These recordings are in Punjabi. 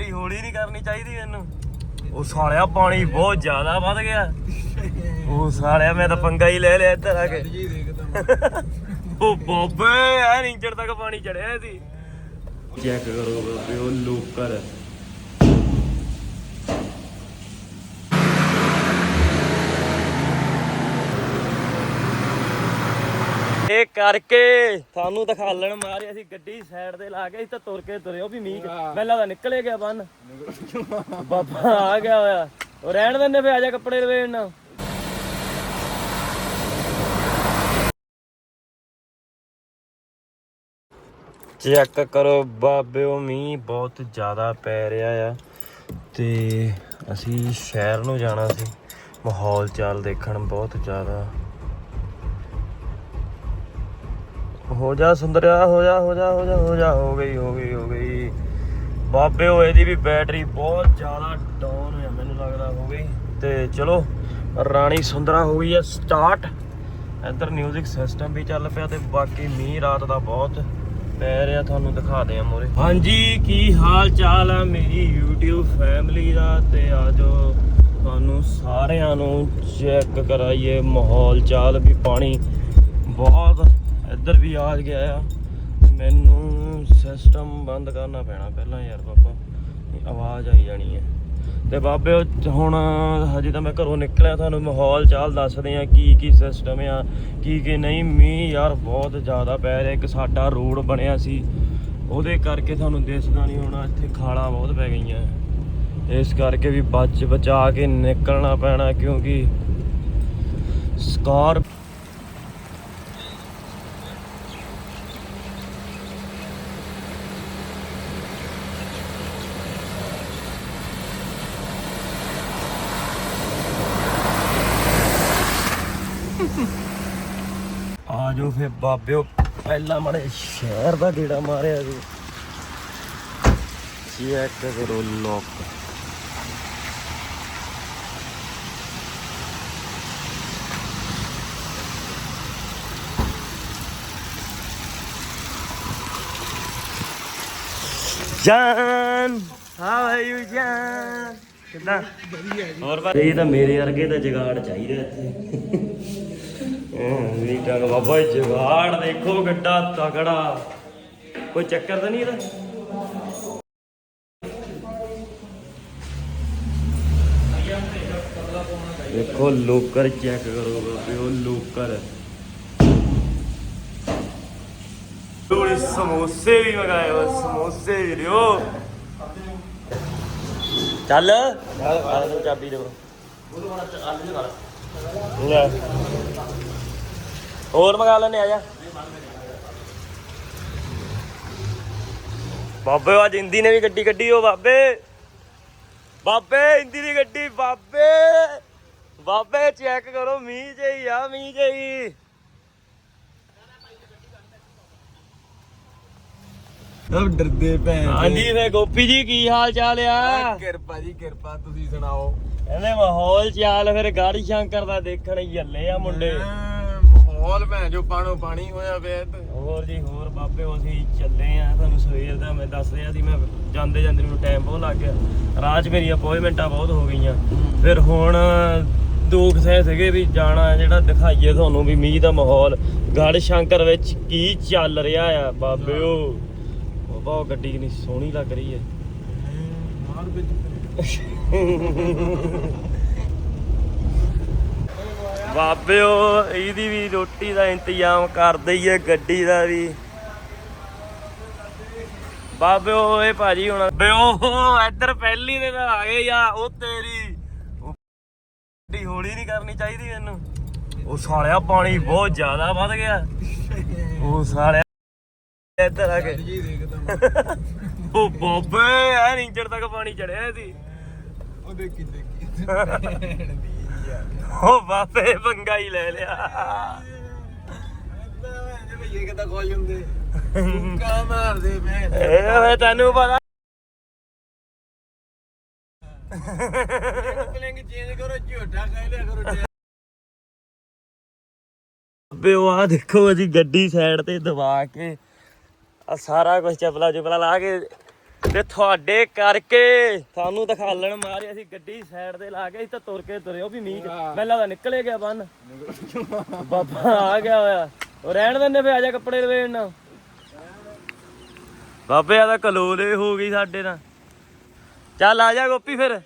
ਗੱਡੀ ਹੌਲੀ ਨਹੀਂ ਕਰਨੀ ਚਾਹੀਦੀ ਮੈਨੂੰ। ਉਹ ਸਾਲਿਆ ਪਾਣੀ ਬਹੁਤ ਜ਼ਿਆਦਾ ਵੱਧ ਗਿਆ। ਉਹ ਸਾਲਿਆ ਮੈਂ ਤਾਂ ਪੰਗਾ ਹੀ ਲੈ ਲਿਆ ਇੱਧਰ ਆ ਕੇ। ਉਹ ਬਾਬੇ ਐ ਇੰਜਣ ਤੱਕ ਪਾਣੀ ਚੜਿਆ ਸੀ। ਚੈੱਕ ਕਰੋ ਬਾਬੇ ਉਹ ਲੋਕਰ। ਇਹ ਕਰਕੇ ਸਾਨੂੰ ਦਿਖਾਲਣ ਮਾਰਿਆ ਸੀ ਗੱਡੀ ਸਾਈਡ ਤੇ ਲਾ ਕੇ ਅਸੀਂ ਤਾਂ ਤੁਰ ਕੇ ਤੁਰਿਓ ਵੀ ਮੀਂਹ। ਪਹਿਲਾਂ ਤਾਂ ਨਿਕਲੇ ਗਿਆ ਬੰਨ। ਬਾਬਾ ਆ ਗਿਆ ਹੋਇਆ। ਉਹ ਰਹਿਣ ਦਿੰਦੇ ਫੇ ਆ ਜਾ ਕੱਪੜੇ ਲਵੇਣ ਨਾ। ਚੈੱਕ ਕਰੋ ਬਾਬਿਓ ਮੀਂਹ ਬਹੁਤ ਜ਼ਿਆਦਾ ਪੈ ਰਿਹਾ ਆ। ਤੇ ਅਸੀਂ ਸ਼ਹਿਰ ਨੂੰ ਜਾਣਾ ਸੀ। ਮਾਹੌਲ ਚਾਲ ਦੇਖਣ ਬਹੁਤ ਜ਼ਿਆਦਾ ਹੋ ਜਾ ਸੁੰਦਰਿਆ, ਹੋ ਜਾ ਹੋ ਜਾ ਹੋ ਜਾ ਹੋ ਜਾ, ਹੋ ਗਈ ਹੋ ਗਈ ਹੋ ਗਈ। ਬਾਬਿਓ ਇਹਦੀ ਵੀ ਬੈਟਰੀ ਬਹੁਤ ਜ਼ਿਆਦਾ ਡਾਊਨ ਹੋਇਆ, ਮੈਨੂੰ ਲੱਗਦਾ ਹੋ ਗਈ। ਤੇ ਚਲੋ, ਰਾਣੀ ਸੁੰਦਰਾ ਹੋ ਗਈ ਹੈ ਸਟਾਰਟ ਇੱਧਰ 뮤직 ਸਿਸਟਮ ਵੀ ਚੱਲ ਪਿਆ ਤੇ ਬਾਕੀ ਮੀਂਹ ਰਾਤ ਦਾ ਬਹੁਤ ਪੈ ਰਿਹਾ, ਤੁਹਾਨੂੰ ਦਿਖਾ ਦਿਆਂ ਮੋਰੇ ਹਾਂਜੀ, ਕੀ ਹਾਲ ਚਾਲ ਆ ਮੇਰੀ YouTube ਫੈਮਿਲੀ ਦਾ? ਤੇ ਆਜੋ, ਤੁਹਾਨੂੰ ਸਾਰਿਆਂ ਨੂੰ ਚੈੱਕ ਕਰਾਈਏ ਮਾਹੌਲ ਚਾਲ ਵੀ, ਪਾਣੀ ਬਹੁਤ ਇੱਧਰ ਵੀ ਆ ਗਿਆ ਆ। ਮੈਨੂੰ ਸਿਸਟਮ ਬੰਦ ਕਰਨਾ ਪੈਣਾ ਪਹਿਲਾਂ ਯਾਰ ਬਾਬਾ ਆਵਾਜ਼ ਆਈ ਜਾਣੀ ਹੈ ਤੇ ਬਾਬੇ, ਹੁਣ ਹਜੇ ਤਾਂ ਮੈਂ ਘਰੋਂ ਨਿਕਲਿਆ, ਤੁਹਾਨੂੰ ਮਾਹੌਲ ਚਾਲ ਦੱਸਦੇ ਆ ਕੀ ਕੀ ਸਿਸਟਮ ਆ, ਕੀ ਕੀ ਨਹੀਂ। ਮੀਂਹ ਯਾਰ ਬਹੁਤ ਜ਼ਿਆਦਾ ਪੈ ਰਿਹਾ, ਇੱਕ ਸਾਡਾ ਰੋਡ ਬਣਿਆ ਸੀ। ਉਹਦੇ ਕਰਕੇ ਤੁਹਾਨੂੰ ਦਿਸਦਾ ਨਹੀਂ ਹੋਣਾ, ਇੱਥੇ ਖਾਲਾਂ ਬਹੁਤ ਪੈ ਗਈਆਂ। ਇਸ ਕਰਕੇ ਵੀ ਬਚ ਬਚਾ ਕੇ ਨਿਕਲਣਾ ਪੈਣਾ, ਕਿਉਂਕਿ ਸਕਾਰ ਆ ਜੋ ਫੇ ਬਾਬਿਓ ਪਹਿਲਾਂ ਮੜੇ ਸ਼ਹਿਰ ਦਾ ਗੇੜਾ ਮਾਰਿਆ ਸੀ ਚੈੱਕ ਕਰੋ ਲੋਕ। ਜਾਨ। ਹਾਊ ਆਰ ਯੂ ਜਾਨ। ਕਿੱਦਾਂ? ਜੀ। ਹੋਰ ਬਾ ਇਹ ਤਾਂ ਮੇਰੇ ਵਰਗੇ ਦਾ ਜਗਾੜ ਚਾਹੀਦਾ ਇੱਥੇ। ਹਾਂ ਵੀ ਬਾਬਾ ਇਹ ਜਗਾੜ ਦੇਖੋ ਗੱਡਾ ਤਗੜਾ। ਕੋਈ ਚੱਕਰ ਤਾਂ ਨਹੀਂ ਇਹਦਾ? ਦੇਖੋ, ਲੋਕਰ ਚੈੱਕ ਕਰੋ ਬਾਬੇ, ਉਹ ਲੋਕਰ। ਥੋੜੇ ਸਮੋਸੇ ਵੀ ਮੰਗਾਏ ਹੋ ਸਮੋਸੇ ਵੀ ਲਿਓ ਚੱਲ ਆ ਚਾਬੀ ਦੇ ਲੈ। ਹੋਰ ਮੰਗਾ ਲੈਨੇ ਆ ਜਾ। ਬਾਬੇ ਅੱਜ ਇੰਦੀ ਨੇ ਵੀ ਗੱਡੀ ਕੱਢੀ ਓ ਬਾਬੇ। ਬਾਬੇ ਇੰਦੀ ਦੀ ਗੱਡੀ ਬਾਬੇ। ਬਾਬੇ ਚੈੱਕ ਕਰੋ ਮੀਂਹ ਜਈ ਆ ਮੀਂਹ ਜਈ ਸਭ ਡਰਦੇ ਭੈਣ ਹਾਂਜੀ ਫੇ ਗੋਪੀ ਜੀ ਕੀ ਹਾਲ ਚਾਲ ਆ? ਕਿਰਪਾ ਜੀ ਕਿਰਪਾ ਤੁਸੀਂ ਸੁਣਾਓ? ਕਹਿੰਦੇ ਮਾਹੌਲ ਚਾਲ ਫਿਰ ਗਾੜੀ ਸ਼ੰਕਰ ਦਾ ਦੇਖਣ ਹੀ ਆ ਮੁੰਡੇ। ਮਾਹੌਲ ਭੈਣ ਜੋ ਪਾਣੋ ਪਾਣੀ ਹੋਇਆ ਪਿਆ ਤੇ ਹੋਰ ਜੀ ਹੋਰ ਬਾਬੇ ਅਸੀਂ ਚੱਲੇ ਆ ਤੁਹਾਨੂੰ ਸਵੇਰ ਦਾ ਮੈਂ ਦੱਸ ਰਿਹਾ ਸੀ ਮੈਂ ਜਾਂਦੇ ਜਾਂਦੇ ਨੂੰ ਟਾਈਮ ਬਹੁਤ ਲੱਗ ਗਿਆ। ਰਾਹ 'ਚ ਮੇਰੀ ਅਪਾਇੰਟਮੈਂਟਾਂ ਬਹੁਤ ਹੋ ਗਈਆਂ। ਫਿਰ ਹੁਣ ਦੁੱਖ ਸਹਿ ਸੀਗੇ ਵੀ ਜਾਣਾ ਜਿਹੜਾ ਦਿਖਾਈਏ ਤੁਹਾਨੂੰ ਵੀ ਮੀਂਹ ਦਾ ਮਾਹੌਲ। ਗੜ ਸ਼ੰਕਰ ਵਿੱਚ ਕੀ ਚੱਲ ਰਿਹਾ ਆ ਬਾਬਿਓ ਬਾਬਾ ਗੱਡੀ ਕਿੰਨੀ ਸੋਹਣੀ ਲੱਗ ਰਹੀ ਹੈ। ਮਾਰ ਵਿੱਚ ਬਾਬਿਓ ਇਹਦੀ ਵੀ ਰੋਟੀ ਦਾ ਇੰਤਜ਼ਾਮ ਕਰ ਦਈਏ ਗੱਡੀ ਦਾ ਵੀ। ਬਾਬਿਓ ਇਹ ਭਾਜੀ ਹੁਣ ਬਿਓ ਇੱਧਰ ਪਹਿਲੀ ਦੇ ਤਾਂ ਆ ਗਏ ਆ ਉਹ ਤੇਰੀ ਗੱਡੀ ਹੌਲੀ ਨਹੀਂ ਕਰਨੀ ਚਾਹੀਦੀ ਮੈਨੂੰ ਉਹ ਸਾਲਿਆ ਪਾਣੀ ਬਹੁਤ ਜ਼ਿਆਦਾ ਵੱਧ ਗਿਆ। ਉਹ ਸਾਲਿਆ ਇੱਧਰ ਆ ਕੇ। ਉਹ ਬਾਬੇ ਐ ਇੰਜਣ ਤੱਕ ਪਾਣੀ ਚੜਿਆ ਸੀ। ਉਹ ਦੇਖੀ ਦੇਖੀ। ਉਹ ਬਾਬੇ ਪੰਗਾ ਹੀ ਲੈ ਲਿਆ। ਇੱਦਾਂ ਭੈਣ ਜੀ ਭਈਏ ਕਾ ਮਾਰਦੇ ਭੈਣ ਇਹ ਵੇ ਤੈਨੂੰ ਪਤਾ। ਪਲੇਂਗ ਚੇਂਜ ਕਰੋ ਝੋਟਾ ਕਹਿ ਲਿਆ ਕਰੋ ਬਿਓ ਆ ਦੇਖੋ ਅਸੀਂ ਗੱਡੀ ਸਾਈਡ ਤੇ ਦਬਾ ਕੇ ਆ ਸਾਰਾ ਕੁਝ ਚਪਲਾ ਚੁਪਲਾ ਲਾ ਕੇ ਤੇ ਤੁਹਾਡੇ ਕਰਕੇ ਸਾਨੂੰ ਦਿਖਾਲਣ ਮਾਰੇ ਅਸੀਂ ਗੱਡੀ ਸਾਈਡ ਤੇ ਲਾ ਕੇ ਅਸੀਂ ਤਾਂ ਤੁਰ ਕੇ ਤੁਰੇ ਉਹ ਵੀ ਮੀਂਹ ਚ। ਮੈਨੂੰ ਲੱਗਦਾ ਨਿਕਲੇ ਗਿਆ ਬੰਨ। ਬਾਬਾ ਆ ਗਿਆ ਹੋਇਆ। ਉਹ ਰਹਿਣ ਦਿੰਦੇ ਫੇ ਆ ਜਾ ਕੱਪੜੇ ਲਵੇਣ ਨਾ ਬਾਬੇ ਆ ਤਾਂ ਕਲੋਲੇ ਹੋ ਗਈ ਸਾਡੇ ਨਾਲ। ਚੱਲ ਆ ਜਾ ਗੋਪੀ ਫਿਰ।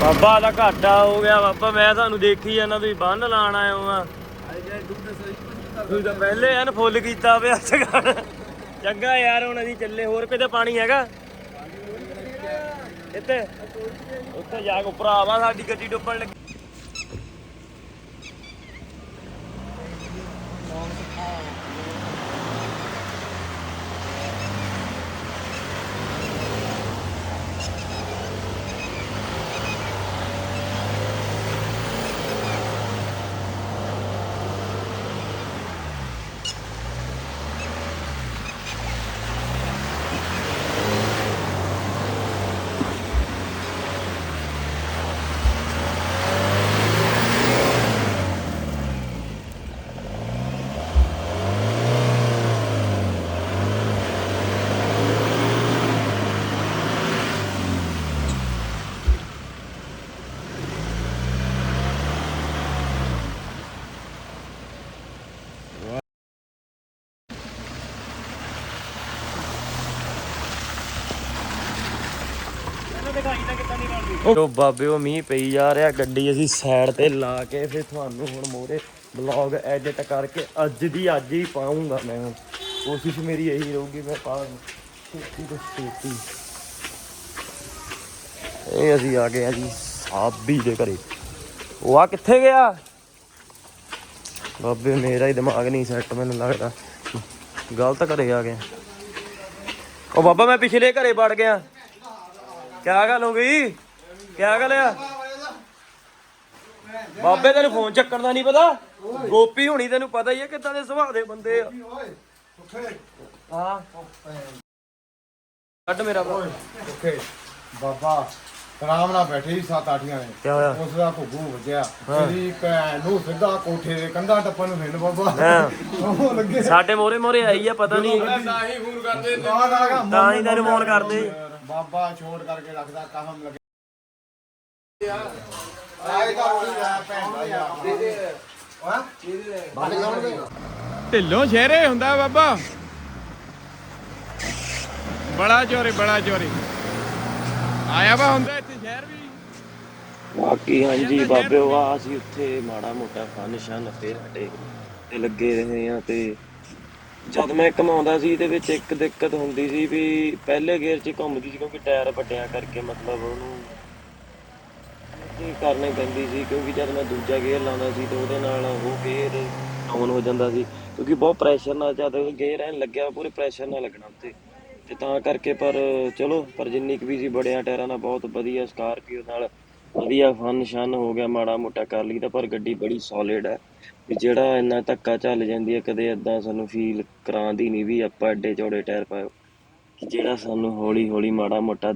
ਬਾਬਾ ਦਾ ਘਾਟਾ ਹੋ ਗਿਆ ਬਾਬਾ, ਮੈਂ ਤੁਹਾਨੂੰ ਦੇਖੀ ਜਾਂਦਾ ਤੁਸੀਂ ਬੰਨ ਲਾਣ ਆਏ ਹੋ ਆ। ਤੁਸੀਂ ਤਾਂ ਪਹਿਲੇ ਐਨ ਫੁੱਲ ਕੀਤਾ ਪਿਆ ਚੰਗਾ ਚੰਗਾ ਯਾਰ, ਹੁਣ ਅਸੀਂ ਚੱਲੇ, ਹੋਰ ਕਿਤੇ ਪਾਣੀ ਹੈਗਾ? ਇੱਥੇ? ਉੱਥੇ ਜਾ ਕੇ ਭਰਾਵਾ ਸਾਡੀ ਗੱਡੀ ਡੁੱਬਣ ਲੱਗੀ। ਉਹ ਬਾਬੇ, ਉਹ ਮੀਂਹ ਪਈ ਜਾ ਰਿਹਾ, ਗੱਡੀ ਅਸੀਂ ਸਾਈਡ ਤੇ ਲਾ ਕੇ ਫਿਰ ਤੁਹਾਨੂੰ ਹੁਣ ਮੋਰੇ ਬਲੌਗ ਐਡਿਟ ਕਰਕੇ ਅੱਜ ਦੀ ਅੱਜ ਹੀ ਪਾਉਂਗਾ ਮੈਂ। ਹੁਣ ਕੋਸ਼ਿਸ਼ ਮੇਰੀ ਇਹੀ ਰਹੂਗੀ, ਮੈਂ ਪਾ ਛੇਤੀ ਤੋਂ ਛੇਤੀ। ਇਹ ਅਸੀਂ ਆ ਗਏ ਆ ਜੀ ਸਾਬੀ ਦੇ ਘਰੇ। ਉਹ ਆ ਕਿੱਥੇ ਗਿਆ? ਬਾਬੇ, ਮੇਰਾ ਹੀ ਦਿਮਾਗ ਨਹੀਂ ਸੈੱਟ ਮੈਨੂੰ ਲੱਗਦਾ। ਗਲਤ ਘਰੇ ਆ ਗਿਆ। ਉਹ ਬਾਬਾ, ਮੈਂ ਪਿਛਲੇ ਘਰੇ ਵੜ ਗਿਆ। ਕਿਆ ਗੱਲ ਹੋ ਗਈ? ਕਿਆ ਗੱਲ ਆ? ਬਾਬੇ ਤੈਨੂੰ ਫੋਨ ਚੱਕਣ ਦਾ ਨਹੀਂ ਪਤਾ? ਗੋਪੀ ਹੋਣੀ ਤੈਨੂੰ ਪਤਾ ਹੀ ਹੈ ਕਿੱਦਾਂ ਦੇ ਸੁਭਾਅ ਦੇ ਬੰਦੇ ਆ। ਹਾਂ। ਕੱਢ ਮੇਰਾ ਭਰਾ ਓਕੇ ਬਾਬਾ ਆਰਾਮ ਨਾਲ ਬੈਠੇ ਸੀ ਸੱਤ ਆਠੀਆਂ ਨੇ ਕਿਆ ਹੋਇਆ? ਉਸ ਦਾ ਘੁੱਗੂ ਵੱਜਿਆ। ਤੇਰੀ ਭੈਣ ਨੂੰ ਸਿੱਧਾ ਕੋਠੇ ਦੇ ਕੰਧਾ ਟੱਪਣ ਨੂੰ ਫਿਰਨ ਬਾਬਾ। ਹਾਂ। ਉਹ ਲੱਗੇ। ਸਾਡੇ ਮੋਰੇ ਮੋਰੇ ਆਈ ਆ ਪਤਾ ਨਹੀਂ। ਤਾਂ ਹੀ ਫੋਨ ਕਰਦੇ ਤਾਂ ਹੀ ਤੈਨੂੰ ਫੋਨ ਕਰਦੇ। ਬਾਬਾ ਛੋੜ ਕਰਕੇ ਰੱਖਦਾ ਕਾਹਮ ਲੱਗੇ। ਆਏ ਤਾਂ ਹੋਈ ਆ ਭੈਣ ਦਾ ਯਾਰ ਹਾਂ ਬਾਲੇ ਲਾਉਣਗੇ ਢਿੱਲੋਂ ਸ਼ਹਿਰੇ ਹੁੰਦਾ ਬਾਬਾ। ਬੜਾ ਚੋਰੀ ਬੜਾ ਚੋਰੀ। ਆਇਆ ਵਾ ਹੁੰਦਾ ਇੱਥੇ ਸ਼ਹਿਰ ਵੀ। ਬਾਕੀ ਹਾਂਜੀ ਬਾਬੇ ਉਹ ਆ ਅਸੀਂ ਉੱਥੇ ਮਾੜਾ ਮੋਟਾ ਫਨ ਸ਼ਨ ਫੇਰ ਹਟੇ। ਤੇ ਲੱਗੇ ਰਹੇ ਆ ਤੇ ਜਦ ਮੈਂ ਕਮਾਉਂਦਾ ਸੀ, ਇਹਦੇ ਵਿੱਚ ਇੱਕ ਦਿੱਕਤ ਹੁੰਦੀ ਸੀ ਵੀ ਪਹਿਲੇ ਗੇਅਰ 'ਚ ਘੁੰਮਦੀ ਸੀ ਕਿਉਂਕਿ ਟਾਇਰ ਵੱਡਿਆਂ ਕਰਕੇ ਮਤਲਬ ਉਹਨੂੰ ਇਹ ਕਰਨੀ ਪੈਂਦੀ ਸੀ ਕਿਉਂਕਿ ਜਦ ਮੈਂ ਦੂਜਾ ਗੇਅਰ ਲਾਉਂਦਾ ਸੀ ਤੇ ਉਹਦੇ ਨਾਲ ਉਹ ਗੇਅਰ ਡਾਊਨ ਹੋ ਜਾਂਦਾ ਸੀ ਕਿਉਂਕਿ ਬਹੁਤ ਪ੍ਰੈਸ਼ਰ ਨਾਲ ਜਦ ਗੇਅਰ ਐਨ ਲੱਗਿਆ, ਪੂਰੇ ਪ੍ਰੈਸ਼ਰ ਨਾਲ ਲੱਗਣਾ ਉੱਤੇ। ਤੇ ਤਾਂ ਕਰਕੇ ਪਰ ਚਲੋ, ਪਰ ਜਿੰਨੀ ਕੁ ਵੀ ਸੀ, ਬੜਿਆਂ ਟਾਇਰਾਂ ਨਾਲ ਬਹੁਤ ਵਧੀਆ ਸਕਾਰਪੀਓ ਨਾਲ ਵਧੀਆ ਫਨ ਸ਼ਨ ਹੋ ਗਿਆ, ਮਾੜਾ ਮੋਟਾ ਕਰ ਲਈਦਾ ਪਰ ਗੱਡੀ ਬੜੀ ਸੋਲਿਡ ਹੈ। ਵੀ ਜਿਹੜਾ ਇੰਨਾ ਧੱਕਾ ਚੱਲ ਜਾਂਦੀ ਹੈ, ਕਦੇ ਇਦਾਂ ਸਾਨੂੰ ਫੀਲ ਕਰਾਉਂਦੀ ਨਹੀਂ ਵੀ ਆਪਾਂ ਐਡੇ ਚੌੜੇ ਟਾਇਰ ਪਾਇਓ ਕਿ ਜਿਹੜਾ ਸਾਨੂੰ ਹੌਲੀ ਹੌਲੀ ਮਾੜਾ ਮੋਟਾ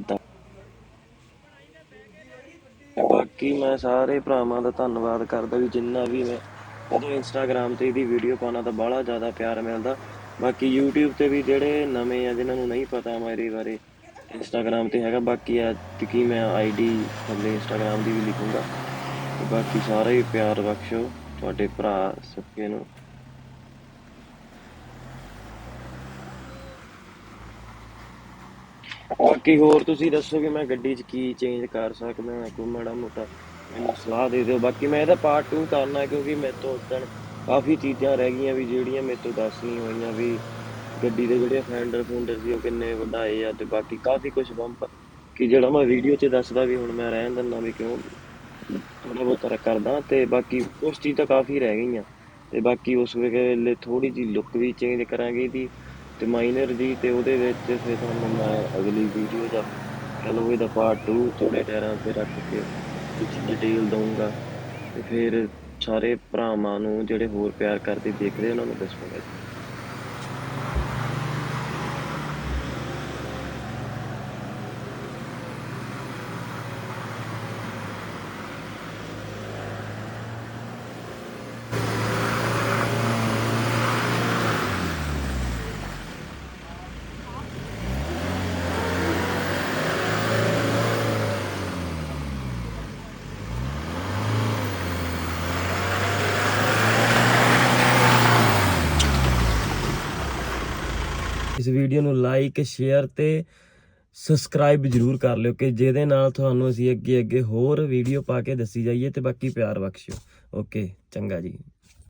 ਬਾਕੀ ਮੈਂ ਸਾਰੇ ਭਰਾਵਾਂ ਦਾ ਧੰਨਵਾਦ ਕਰਦਾ ਵੀ ਜਿੰਨਾ ਵੀ ਮੈਂ ਉਦੋਂ ਇੰਸਟਾਗ੍ਰam ਤੇ ਇਹਦੀ ਵੀਡੀਓ ਪਾਉਣਾ ਤਾਂ ਬਾਹਲਾ ਜ਼ਿਆਦਾ ਪਿਆਰ ਮਿਲਦਾ। ਬਾਕੀ YouTube ਤੇ ਵੀ ਜਿਹੜੇ ਨਵੇਂ ਆ, ਜਿਨ੍ਹਾਂ ਨੂੰ ਨਹੀਂ ਪਤਾ ਮੇਰੇ ਬਾਰੇ ਇੰਸਟਾਗ੍ਰam ਤੇ ਹੈਗਾ, ਬਾਕੀ ਆ ਕਿ ਮੈਂ ਆਈਡੀ ਥੱਲੇ ਇੰਸਟਾਗ੍ਰam ਦੀ ਵੀ ਲਿਖੂੰਗਾ। ਤੇ ਬਾਕੀ ਸਾਰੇ ਹੀ ਪਿਆਰ ਬਖਸ਼ੋ ਤੁਹਾਡੇ ਭਰਾ ਸੱਕੇ ਨੂੰ। ਬਾਕੀ ਹੋਰ ਤੁਸੀਂ ਦੱਸੋ ਕਿ ਮੈਂ ਗੱਡੀ 'ਚ ਕੀ ਚੇਂਜ ਕਰ ਸਕਦਾ ਹਾਂ? ਕੋਈ ਮਾੜਾ ਮੋਟਾ ਮੈਨੂੰ ਸਲਾਹ ਦੇ ਦਿਓ। ਬਾਕੀ ਮੈਂ ਇਹਦਾ ਪਾਰਟ 2 ਕਰਨਾ, ਕਿਉਂਕਿ ਮੇਰੇ ਤੋਂ ਉਦਣ ਕਾਫੀ ਚੀਜ਼ਾਂ ਰਹਿ ਗਈਆਂ ਵੀ ਜਿਹੜੀਆਂ ਮੇਰੇ ਤੋਂ ਦੱਸ ਨਹੀਂ ਹੋਈਆਂ ਵੀ ਗੱਡੀ ਦੇ ਜਿਹੜੇ ਫੈਂਡਰ ਫੂੰਡਰ ਸੀ ਉਹ ਕਿੰਨੇ ਵਧਾਏ ਆ ਤੇ ਬਾਕੀ ਕਾਫੀ ਕੁਝ ਬੰਪ ਕਿ ਜਿਹੜਾ ਮੈਂ ਵੀਡੀਓ 'ਚ ਦੱਸਦਾ ਵੀ ਹੁਣ ਮੈਂ ਰਹਿਣ ਦਿੰਦਾ ਵੀ ਕਿਉਂ ਥੋੜਾ ਬਹੁਤ ਕਰਦਾ ਤੇ ਬਾਕੀ ਉਸ ਚੀਜ਼ ਤਾਂ ਕਾਫੀ ਰਹਿ ਗਈਆਂ। ਤੇ ਬਾਕੀ ਉਸ ਵੇਲੇ ਥੋੜੀ ਜੀ ਲੁੱਕ ਵੀ ਚੇਂਜ ਕਰਾਂਗੇ ਦੀ ਤੇ ਮਾਈਨਰ ਦੀ ਤੇ ਉਹਦੇ ਵਿੱਚ ਫਿਰ ਤੁਹਾਨੂੰ ਮੈਂ ਅਗਲੀ ਵੀਡੀਓ ਦਾ ਚਲੋ, ਇਹਦਾ ਪਾਰਟ 2 ਥੋੜੇ ਟਾਇਰਾਂ ਤੇ ਰੱਖ ਕੇ ਕੁਝ ਡਿਟੇਲ ਦਊਂਗਾ। ਤੇ ਫਿਰ ਸਾਰੇ ਭਰਾਵਾਂ ਨੂੰ ਜਿਹੜੇ ਹੋਰ ਪਿਆਰ ਕਰਦੇ ਦੇਖਦੇ ਉਹਨਾਂ ਨੂੰ ਦੱਸੂਗਾ ਇਸ ਵੀਡੀਓ ਨੂੰ ਲਾਈਕ ਸ਼ੇਅਰ ਤੇ ਸਬਸਕ੍ਰਾਈਬ ਜਰੂਰ ਕਰ ਲਿਓ ਕਿ ਜਿਹਦੇ ਨਾਲ ਤੁਹਾਨੂੰ ਅਸੀਂ ਅੱਗੇ ਅੱਗੇ ਹੋਰ ਵੀਡੀਓ ਪਾ ਕੇ ਦੱਸੀ ਜਾਈਏ ਤੇ ਬਾਕੀ ਪਿਆਰ ਬਖਸ਼ਿਓ। ਓਕੇ ਚੰਗਾ ਜੀ।